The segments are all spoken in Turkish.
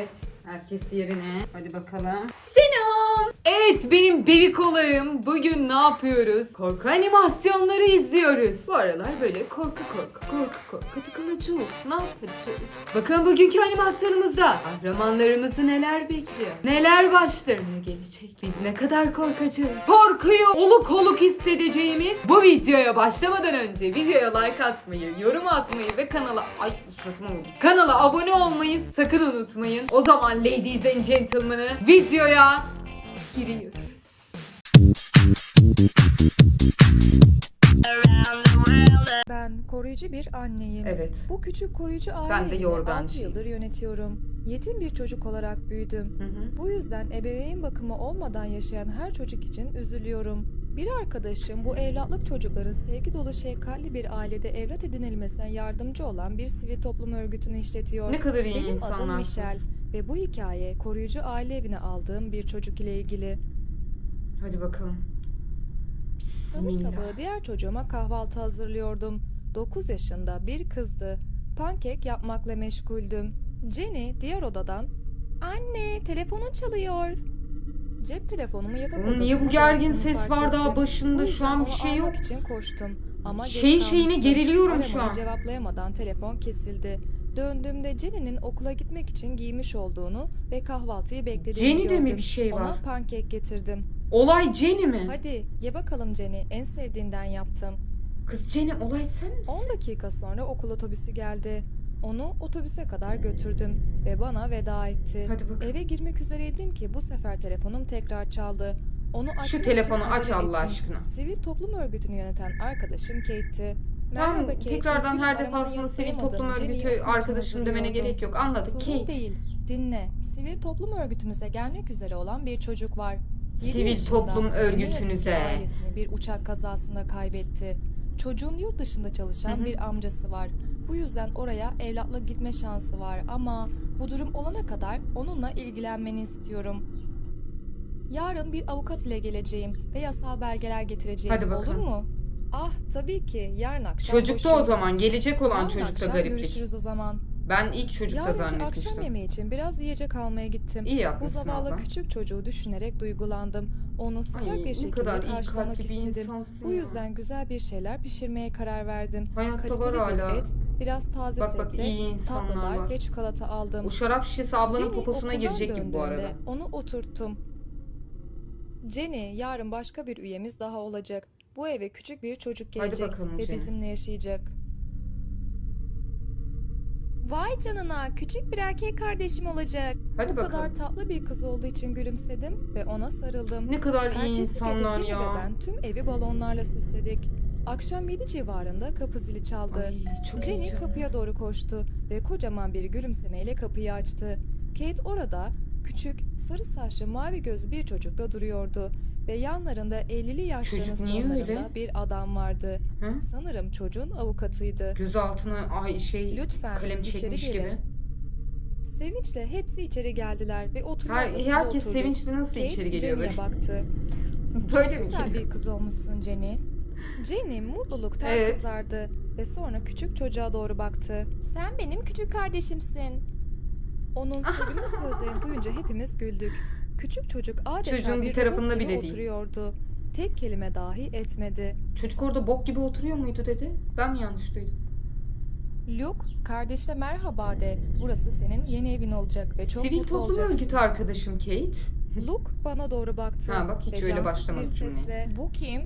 Evet. Herkes yerine. Hadi bakalım. Selam. Evet benim bebikolarım. Bugün ne yapıyoruz? Korku animasyonları izliyoruz. Bu aralar böyle korku korku korku korku tıkılıcı Ne yapacağız? Bakın bugünkü animasyonumuzda kahramanlarımızı neler bekliyor? Neler başlarına gelecek? Biz ne kadar korkacağız? Korkuyu oluk oluk hissedeceğimiz bu videoya başlamadan önce videoya like atmayı, yorum atmayı ve kanala ay suratıma vurdu. Kanala abone olmayı sakın unutmayın. O zaman ladies and gentlemen'ı videoya giriyoruz. Ben koruyucu bir anneyim. Evet. Bu küçük koruyucu aile Ben de evini yorgancıyım. 6 yıldır yönetiyorum. Yetim bir çocuk olarak büyüdüm. Hı hı. Bu yüzden ebeveyn bakımı olmadan yaşayan her çocuk için üzülüyorum. Bir arkadaşım bu evlatlık çocukların sevgi dolu şefkatli bir ailede evlat edinilmesine yardımcı olan bir sivil toplum örgütünü işletiyor. Ne kadar iyi Benim adım insanlarsınız. Ve bu hikaye koruyucu aile evine aldığım bir çocuk ile ilgili. Hadi bakalım. Salı sabahı diğer çocuğuma kahvaltı hazırlıyordum. 9 yaşında bir kızdı. Pankek yapmakla meşguldüm. Jenny diğer odadan "Anne, telefonun çalıyor." Cep telefonumu yatak odasına niye bu gergin ses var daha başında şu an bir şey yok. için koştum. Ama Şey şeyine geriliyorum şu an. cevaplayamadan telefon kesildi. Döndüğümde Jenny'nin okula gitmek için giymiş olduğunu ve kahvaltıyı beklediğini Jenny'de gördüm. mi bir şey Ona var? pankek getirdim. Olay Jenny mi? Hadi ye bakalım Jenny. En sevdiğinden yaptım. Kız Jenny olay sen misin? 10 dakika sonra okul otobüsü geldi. Onu otobüse kadar götürdüm ve bana veda etti. Hadi bakalım. Eve girmek üzereydim ki bu sefer telefonum tekrar çaldı. Onu Şu telefonu aç Allah ettim. aşkına. Sivil toplum örgütünü yöneten arkadaşım Kate'ti. Tamam Merhaba Kate. tekrardan her aramanı defasında sivil toplum örgütü arkadaşım demene gerek yok. Anladık. Sorun Kate. değil. Dinle. Sivil toplum örgütümüze gelmek üzere olan bir çocuk var. Yedi Sivil yaşında toplum ne yazık ki örgütünüze. Ailesini bir uçak kazasında kaybetti. Çocuğun yurt dışında çalışan Hı hı. bir amcası var. Bu yüzden oraya evlatlık gitme şansı var ama bu durum olana kadar onunla ilgilenmeni istiyorum. Yarın bir avukat ile geleceğim ve yasal belgeler getireceğim. Hadi Olur bakalım. mu? Ah tabii ki. Yarın akşam Çocukta o boşum. zaman gelecek olan Yarın çocukta akşam gariplik. görüşürüz o zaman. Ben ilk çocukta Yarınki akşam zannetmiştim. yemeği için biraz yiyecek almaya gittim. İyi Bu yapmışsın zavallı abla. küçük çocuğu düşünerek duygulandım. Onu sıcak Ay, bir ne şekilde kadar iyi karşılamak kalpli bir istedim. insansın Bu ya. yüzden güzel bir şeyler pişirmeye karar verdim. Hayatta var Kaliteli bir hala. et, biraz taze Bak bak sebze, iyi insanlar tatlılar var. ve çikolata aldım. O şarap şişesi ablanın Jenny poposuna okuldan girecek gibi bu döndüğünde arada. Onu oturttum. Jenny, yarın başka bir üyemiz daha olacak. Bu eve küçük bir çocuk Hadi gelecek bakalım ve Jenny. bizimle yaşayacak. Vay canına, küçük bir erkek kardeşim olacak. Hadi Bu bakalım. kadar tatlı bir kız olduğu için gülümsedim ve ona sarıldım. Ne kadar iyi Ertesi gece insanlar ve ya. ben tüm evi balonlarla süsledik. Akşam 7 civarında kapı zili çaldı. Ay, çok Jenny heyecanlı. kapıya doğru koştu ve kocaman bir gülümsemeyle kapıyı açtı. Kate orada küçük, sarı saçlı, mavi gözlü bir çocukla duruyordu ve yanlarında 50'li yaşlarının Çocuk niye sonlarında öyle? bir adam vardı. Hı? Sanırım çocuğun avukatıydı. Göz altına ay şey Lütfen kalem içeri çekmiş gelin. gibi. Sevinçle hepsi içeri geldiler ve oturma Her, herkes oturduk. sevinçli nasıl Kate içeri geliyor Jenny'e böyle? baktı. Böyle mi Güzel geliyor? bir kız olmuşsun Jenny. Jenny mutluluktan Evet. kızardı ve sonra küçük çocuğa doğru baktı. Sen benim küçük kardeşimsin. Onun sevimli sözlerini duyunca hepimiz güldük. Küçük çocuk adeta Çocuğun bir bir tarafında robot gibi bile değil. oturuyordu. Tek kelime dahi etmedi. Çocuk orada bok gibi oturuyor muydu dedi? Ben mi yanlış duydum? Luke, kardeşle merhaba de. Burası senin yeni evin olacak ve çok Sivil mutlu toplum olacaksın. örgütü arkadaşım Kate. Luke bana doğru baktı. Ha, bak hiç ve öyle cansız başlamadı bir sesle, Bu kim?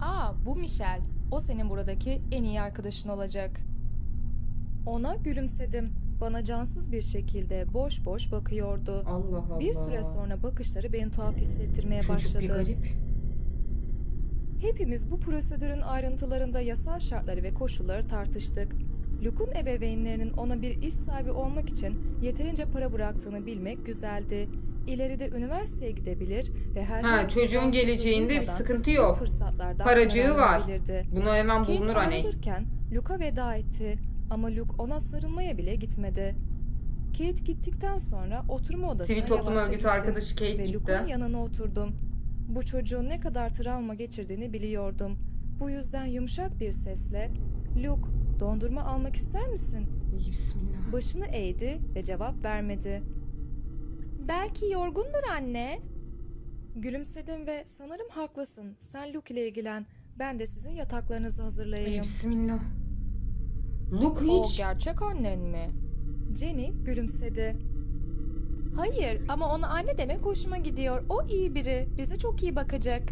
Aa bu Michel. O senin buradaki en iyi arkadaşın olacak. Ona gülümsedim. Bana cansız bir şekilde boş boş bakıyordu. Allah Allah. Bir süre sonra bakışları beni tuhaf hissettirmeye Çocuk başladı. bir garip. Hepimiz bu prosedürün ayrıntılarında yasal şartları ve koşulları tartıştık. Luke'un ebeveynlerinin ona bir iş sahibi olmak için yeterince para bıraktığını bilmek güzeldi. İleride üniversiteye gidebilir ve her Ha çocuğun geleceğinde bir sıkıntı yok. Paracığı var. Buna hemen Kate bulunur hani. ayrılırken Luke'a veda etti ama Luke ona sarılmaya bile gitmedi. Kate gittikten sonra oturma odasına Sivil toplum örgütü gittim arkadaşı Kate ve gitti. Luke'un yanına oturdum. Bu çocuğun ne kadar travma geçirdiğini biliyordum. Bu yüzden yumuşak bir sesle "Luke, dondurma almak ister misin?" Bismillah. Başını eğdi ve cevap vermedi. Belki yorgundur anne. Gülümsedim ve sanırım haklısın. Sen Luke ile ilgilen. Ben de sizin yataklarınızı hazırlayayım. Bismillah. Luke O hiç... gerçek annen mi? Jenny gülümsedi. Hayır ama ona anne demek hoşuma gidiyor. O iyi biri. Bize çok iyi bakacak.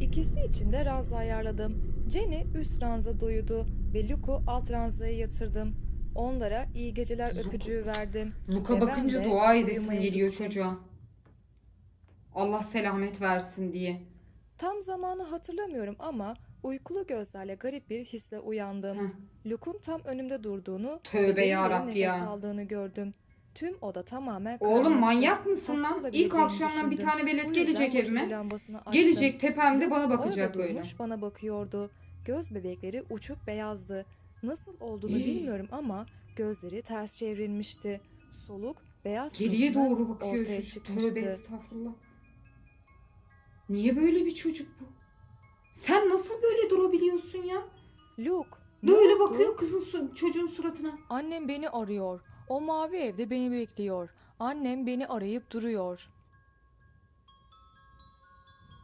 İkisi için de ranza ayarladım. Jenny üst ranza doyudu ve Luke'u alt ranzaya yatırdım. Onlara iyi geceler Luke- öpücüğü verdim. Luke'a bakınca dua edesim geliyor gittim. çocuğa. Allah selamet versin diye. Tam zamanı hatırlamıyorum ama uykulu gözlerle garip bir hisle uyandım. Heh. Luke'un tam önümde durduğunu Tövbe ve yarabbi nefes ya. aldığını gördüm. Tüm oda tamamen Oğlum karanlıktı. manyak mısın Hasta lan? İlk akşamdan bir düşündüm. tane Bu velet yüzden gelecek mobilya evime. lambasını açtım. Gelecek tepemde bana bakacak böyle. durmuş bana bakıyordu. Göz bebekleri uçuk beyazdı. Nasıl olduğunu İyi. bilmiyorum ama gözleri ters çevrilmişti. Soluk beyaz Geriye kısmı doğru bakıyor ortaya çıkmıştı. Tövbe estağfurullah. Niye böyle bir çocuk bu? Sen nasıl böyle durabiliyorsun ya? Luke, ne Böyle oldu? bakıyor kızın su- çocuğun suratına. Annem beni arıyor. O mavi evde beni bekliyor. Annem beni arayıp duruyor.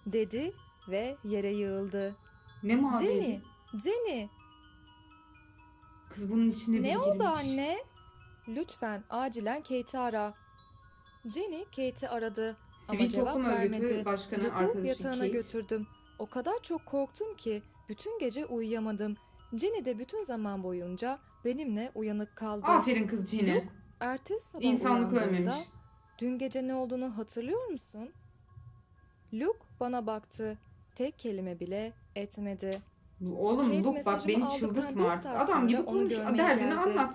Dedi ve yere yığıldı. Ne mavi? Jenny, Jenny, Kız bunun içine bir ne oldu girmiş. anne? Lütfen acilen Kate'i ara. Jenny Kate'i aradı. Sivil cevap Toplum Örgütü vermedi. Başkanı Luke'u arkadaşı yatağına Kate. götürdüm. O kadar çok korktum ki bütün gece uyuyamadım. Jenny de bütün zaman boyunca benimle uyanık kaldı. Aferin kız Jenny. Luke, Ertesi sabah İnsanlık ölmemiş. dün gece ne olduğunu hatırlıyor musun? Luke bana baktı. Tek kelime bile etmedi. Oğlum Kate Luke bak beni çıldırtma artık. Adam gibi onu konuş. Derdini geldi. anlat.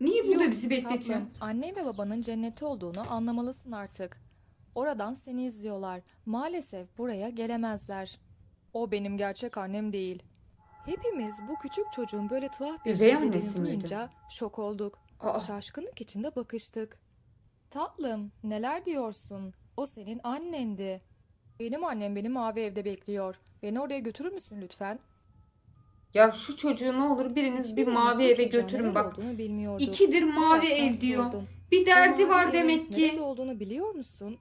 Niye burada Luke, bizi bekletiyorsun? Tatlım, anne ve babanın cenneti olduğunu anlamalısın artık. Oradan seni izliyorlar. Maalesef buraya gelemezler. O benim gerçek annem değil. Hepimiz bu küçük çocuğun böyle tuhaf bir Üvey şey annesi dediğini miydi? duyunca şok olduk. Aa, Şaşkınlık içinde bakıştık. Tatlım, neler diyorsun? O senin annendi. Benim annem beni mavi evde bekliyor. Beni oraya götürür müsün lütfen? ya şu çocuğu ne olur biriniz bir Hiçbirimiz mavi eve çocuğa götürün neler bak. olduğunu bilmiyorduk. İkidir mavi Meraktan ev diyor. sordum. Bir derdi O var demek evin ki. Nerede olduğunu biliyor musun?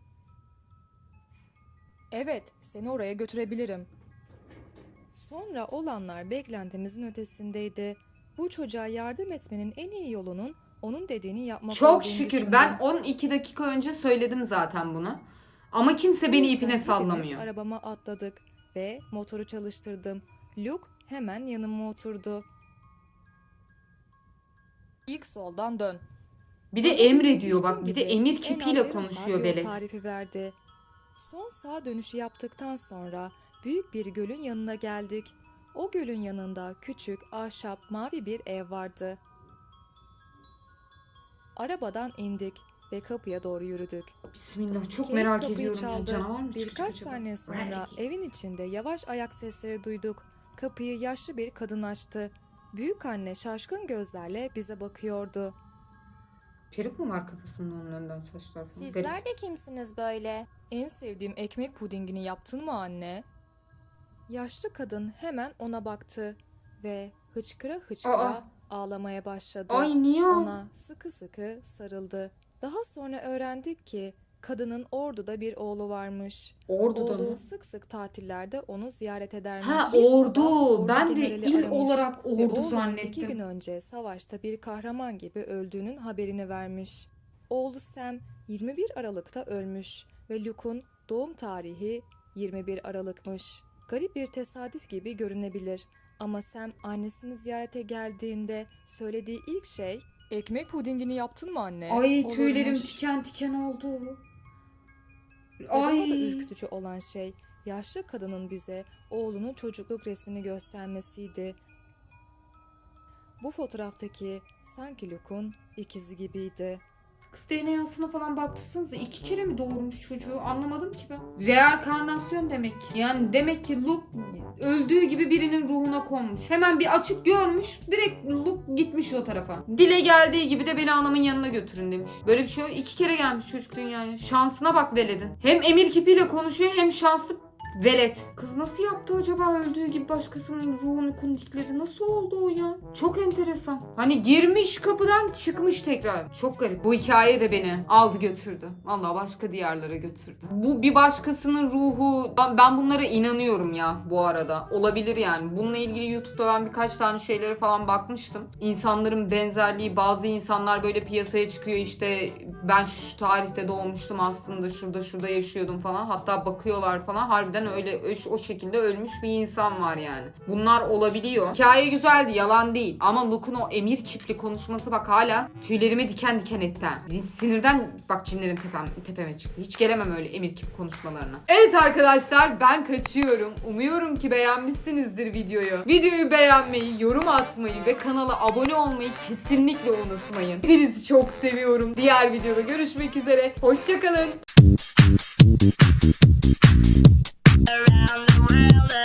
Evet, seni oraya götürebilirim. Sonra olanlar beklentimizin ötesindeydi. Bu çocuğa yardım etmenin en iyi yolunun onun dediğini yapmak Çok olduğunu şükür düşündüm. ben 12 dakika önce söyledim zaten bunu. Ama kimse beni yüzden ipine hepimiz sallamıyor. arabama atladık ve motoru çalıştırdım. Luke hemen yanıma oturdu. İlk soldan dön. Bir de Bana emrediyor bak. Bir de emir en kipiyle az yarım saat konuşuyor yol tarifi verdi. Son sağ dönüşü yaptıktan sonra büyük bir gölün yanına geldik. O gölün yanında küçük, ahşap, mavi bir ev vardı. Arabadan indik ve kapıya doğru yürüdük. Bismillah çok Kate merak kapıyı ediyorum ya. çaldı. Canavar mı Birkaç acaba? saniye sonra evin içinde yavaş ayak sesleri duyduk. Kapıyı yaşlı bir kadın açtı. Büyük anne şaşkın gözlerle bize bakıyordu. Peruk mu var kafasında onun önden saçlar falan? Garip. Sizler de kimsiniz böyle? En sevdiğim ekmek pudingini yaptın mı anne? Yaşlı kadın hemen ona baktı ve hıçkıra hıçkıra Aa. ağlamaya başladı. Ay niye? Ona sıkı sıkı sarıldı. Daha sonra öğrendik ki kadının orduda bir oğlu varmış. Ordu'da Oğlu mı? sık sık tatillerde onu ziyaret edermiş. Ha sabah ordu. Ben de il aramış olarak ve ordu iki zannettim. gün önce savaşta bir kahraman gibi öldüğünün haberini vermiş. Oğlu Sam 21 Aralık'ta ölmüş ve Luke'un doğum tarihi 21 Aralık'mış. Garip bir tesadüf gibi görünebilir ama Sam annesini ziyarete geldiğinde söylediği ilk şey Ekmek pudingini yaptın mı anne? Ay tüylerim olurmuş. tiken tiken oldu. Ve daha da Ay. ürkütücü olan şey yaşlı kadının bize oğlunun çocukluk resmini göstermesiydi. Bu fotoğraftaki sanki Luke'un ikizi gibiydi. Kız DNA'sına falan baktırsanıza iki kere mi doğurmuş çocuğu anlamadım ki ben. Reenkarnasyon demek. Yani demek ki Luke öldüğü gibi birinin ruhuna konmuş. Hemen bir açık görmüş direkt Luke gitmiş o tarafa. Dile geldiği gibi de beni anamın yanına götürün demiş. Böyle bir şey yok. iki kere gelmiş çocuk dünyaya. Şansına bak veledin. Hem emir kipiyle konuşuyor hem şanslı Velet. Kız nasıl yaptı acaba öldüğü gibi başkasının ruhunu kundikledi? Nasıl oldu o ya? Çok enteresan. Hani girmiş kapıdan çıkmış tekrar. Çok garip. Bu hikaye de beni aldı götürdü. Vallahi başka diyarlara götürdü. Bu bir başkasının ruhu. Ben, ben bunlara inanıyorum ya bu arada. Olabilir yani. Bununla ilgili YouTube'da ben birkaç tane şeylere falan bakmıştım. İnsanların benzerliği bazı insanlar böyle piyasaya çıkıyor işte ben şu tarihte doğmuştum aslında şurada şurada yaşıyordum falan. Hatta bakıyorlar falan harbiden öyle o şekilde ölmüş bir insan var yani. Bunlar olabiliyor. Hikaye güzeldi yalan değil. Ama Luke'un o emir kipli konuşması bak hala tüylerimi diken diken etti. Sinirden bak cinlerim tepem, tepeme çıktı. Hiç gelemem öyle emir kip konuşmalarına. Evet arkadaşlar ben kaçıyorum. Umuyorum ki beğenmişsinizdir videoyu. Videoyu beğenmeyi, yorum atmayı ve kanala abone olmayı kesinlikle unutmayın. Hepinizi çok seviyorum. Diğer videoda görüşmek üzere. Hoşçakalın.